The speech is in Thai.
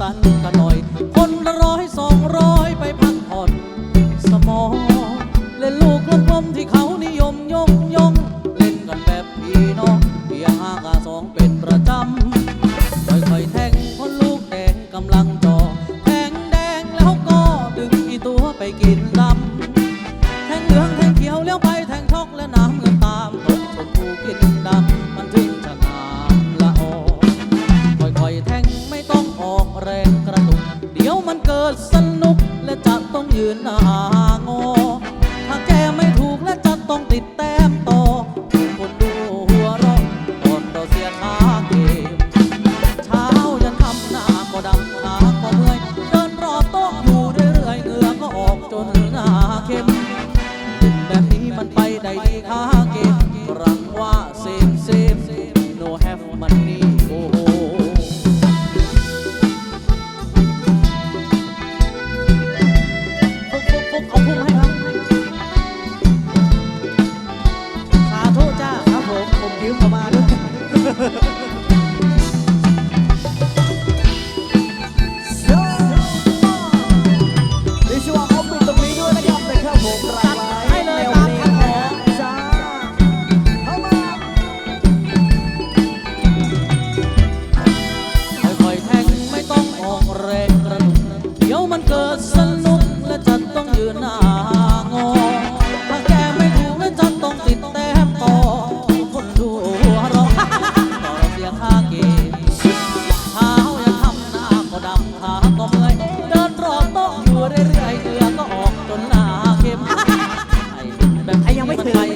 กันกันหน่อย คนละร้อยสองร้อยไปพักผ่อน สมองเล่นลูกกลมๆที่เขานิยมยกย่องเล่นกันแบบพี่น้องเบียห้ากาสองเป็นประจำค่อยๆแทงคนลูกแดงกำลังจอแทงแดงแล้วก็ดึงอีตัวไปกินลำแทงเหลืองแทงเขียวเลี้ยวไปแทงช็อกและน้ำเงินตามตกชมพูกินดำ ยืนหน้างอถ้าแกไม่ถูกและจะต้องติดแต้มต่อคนดูหัวเราะก่อนเราเสียค่าเในช่วงเอาปิดตรงนี้ด้วยนะครับนะครับผมรายไม้ให้เลยแนวตามเพลคำงขอจ้าเข้ามาค่อยๆแทงไม่ต้องออกแรงกระดุกเดี๋ยวมันเกิดสนุกและจะต้องยืนหน้า ไอ้ยังไม่ถึง